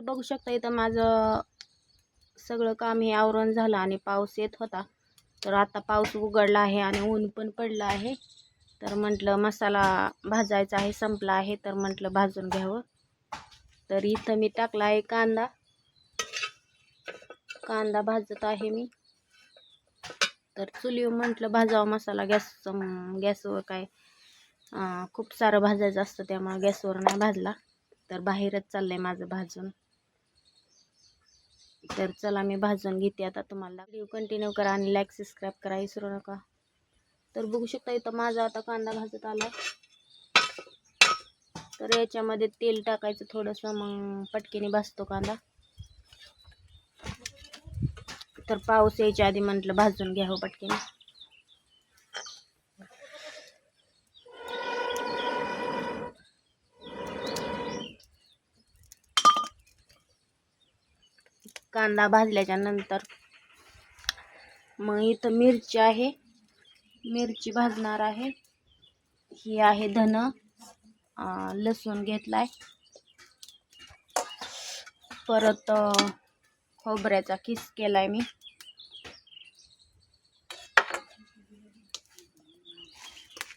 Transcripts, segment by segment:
तर बघू शकता इथं माझं सगळं काम हे आवरण झालं आणि पाऊस येत होता. तर आता पाऊस उघडला आहे आणि ऊन पण पडलं आहे. तर म्हटलं मसाला भाजायचा आहे संपला आहे तर म्हटलं भाजून घ्यावं. तर इथं मी टाकला आहे कांदा. कांदा भाजत आहे मी. तर चुलीवर म्हटलं भाजावं मसाला गॅस गॅसवर काय खूप सारं भाजायचं असतं त्यामुळे गॅसवर नाही भाजला. तर बाहेरच चाललं आहे माझं भाजून. तर चला मी भाजून घेते आता तुम्हाला. व्हिडिओ कंटिन्यू करा आणि लाईक सबस्क्राईब करा. विसरू नका. तर बघू शकता इथं माझा आता कांदा भाजत आला. तर याच्यामध्ये तेल टाकायचं थोडंसं मग पटकीने भाजतो कांदा. तर पाऊस यायच्या आधी म्हटलं भाजून घ्यावं हो पटकीने. कांदा भाजल्याच्या नंतर मग इथं मिरची आहे. मिरची भाजणार आहे. ही आहे धन. लसूण घेतलाय. परत खोबऱ्याचा किस केलाय मी.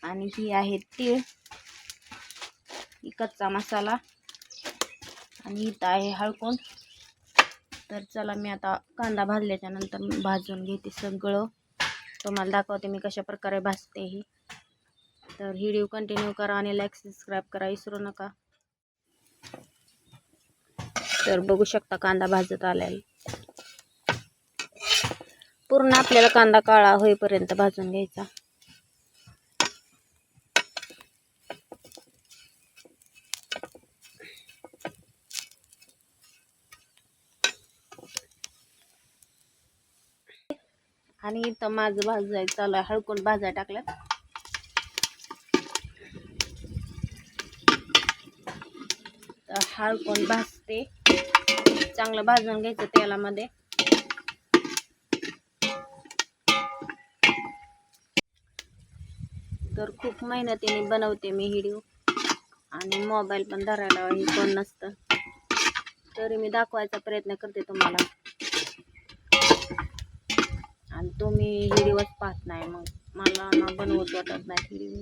आणि ही आहे तीळ. कच्चा मसाला. आणि इथं आहे हळकून. तर चला मी आता कांदा भाजल्याच्या नंतर भाजून घेते सगळं. तुम्हाला दाखवते मी कशा प्रकारे भाजते ही. तर व्हिडिओ कंटिन्यू करा आणि लाईक सबस्क्राईब करा विसरू नका. तर बघू शकता कांदा भाजत आलेला. पूर्ण आपल्याला कांदा काळा होईपर्यंत भाजून घ्यायचा. आणि इथं माझं भाजाय चालू आहे हळकून भाज्या टाकल्यात. तर हळकून भाजते. चांगलं भाजून घ्यायचं तेलामध्ये. तर खूप मेहनतीने बनवते मी व्हिडिओ. आणि मोबाईल पण धरायला हे कोण नसतं. तरी मी दाखवायचा प्रयत्न करते तुम्हाला. आणि तुम्ही दिवस पाहत नाही मग. मला ना बनवत वाटत नाही व्हिडिओ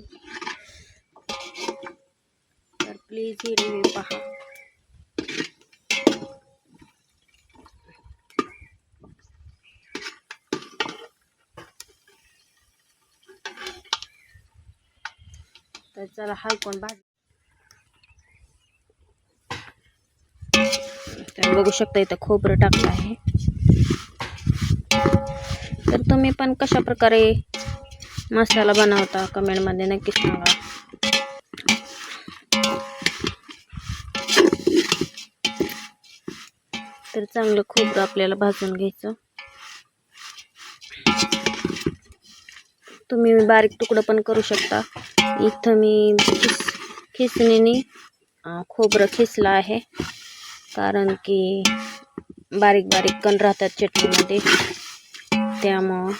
तर प्लीज ही रिव्ह्यू पहा. तर चला हलकून भाजी? बघू शकता इथं खोबरं टाकलं आहे. तर तुम्ही पण कशा प्रकारे मसाला बनवता कमेंटमध्ये नक्की सांगा. तर चांगलं खोबरं आपल्याला भाजून घ्यायचं. तुम्ही बारीक तुकडं पण करू शकता. इथं मी खिस खिसणीने खोबरं खिसलं आहे. कारण की बारीक बारीक कण राहतात चटणीमध्ये. त्यामुळं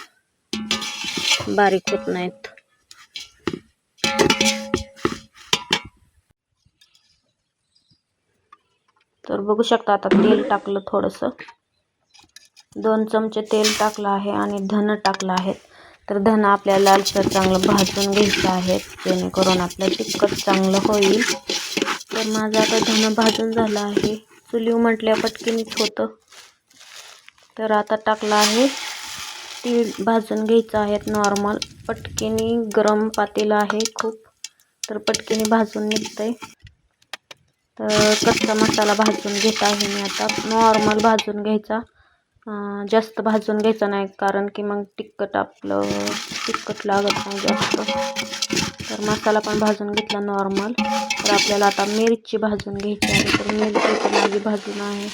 बारीक होत नाहीत. तर बघू शकता आता तेल टाकलं थोडंसं. दोन चमचे तेल टाकलं आहे आणि धन टाकलं आहे. तर धन आपल्याला लालसर चांगलं भाजून घ्यायचं आहे जेणेकरून आपलं तिखट चांगलं होईल. तर माझं आता धन भाजून झालं आहे. चुलीव म्हटल्या पटकीनीच होतं. तर आता टाकलं आहे. तीळ भाजून घ्यायचं आहेत नॉर्मल पटकिनी गरम पातेलं आहे खूप. तर पटकीने भाजून निघतंय. तर कच्चा मसाला भाजून घेत आहे मी आता. नॉर्मल भाजून घ्यायचा. जास्त भाजून घ्यायचं नाही कारण की मग तिखट आपलं तिखट लागत नाही जास्त. तर मसाला पण भाजून घेतला नॉर्मल. तर आपल्याला आता मिरची भाजून घ्यायची आहे. तर मिरची पण माझी भाजून आहे.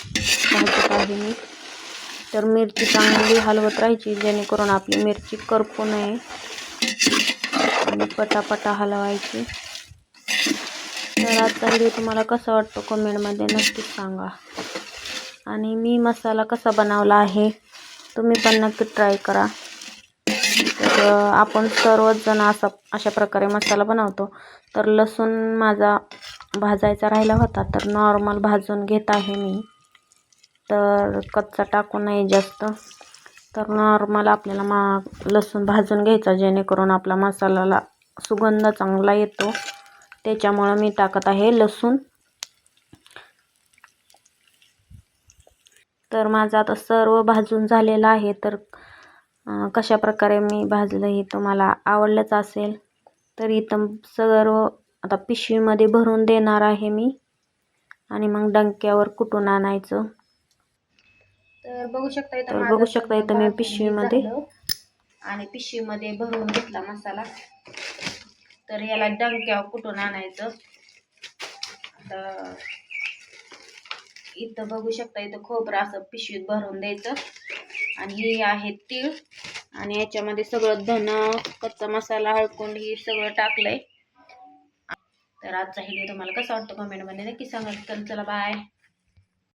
भाजत आहे मी. तर मिरची चांगली हलवत राहायची जेणेकरून आपली मिरची करपू नये. आणि पटापटा हलवायची. तर आजचा व्हिडिओ तुम्हाला कसा वाटतो कमेंटमध्ये नक्कीच सांगा. आणि मी मसाला कसा बनवला आहे तुम्ही पण नक्की ट्राय करा. तर आपण सर्वच जण असा अशा प्रकारे मसाला बनवतो. तर लसूण माझा भाजायचा राहिला होता तर नॉर्मल भाजून घेत आहे मी. तर कच्चा टाकू नये जास्त. तर नॉर्मल आपल्याला मा लसूण भाजून घ्यायचा जेणेकरून आपला मसाल्याला सुगंध चांगला येतो. त्याच्यामुळं मी टाकत आहे लसूण. तर माझं आता सर्व भाजून झालेलं आहे. तर कशा प्रकारे मी भाजलं हे तुम्हाला आवडलंच असेल तर इथं सर्व आता पिशवीमध्ये भरून देणार आहे मी. आणि मग डंक्यावर कुटून आणायचं? तर बघू शकता इथं तर माझं बघू शकता इथं मी पिशवीमध्ये झालं. आणि पिशवीमध्ये भरून घेतला मसाला. तर याला डंक्यावर कुठून आणायचं? तर इथं बघू शकता इथं खोबरं असं पिशवीत भरून द्यायचं. आणि हे आहे तीळ. आणि याच्यामध्ये सगळं धन कच्चा मसाला हळकुंड हे सगळं टाकलंय. तर आजचा व्हिडिओ तुम्हाला कसा वाटतो कमेंटमध्ये नक्की सांगा. तर चला बाय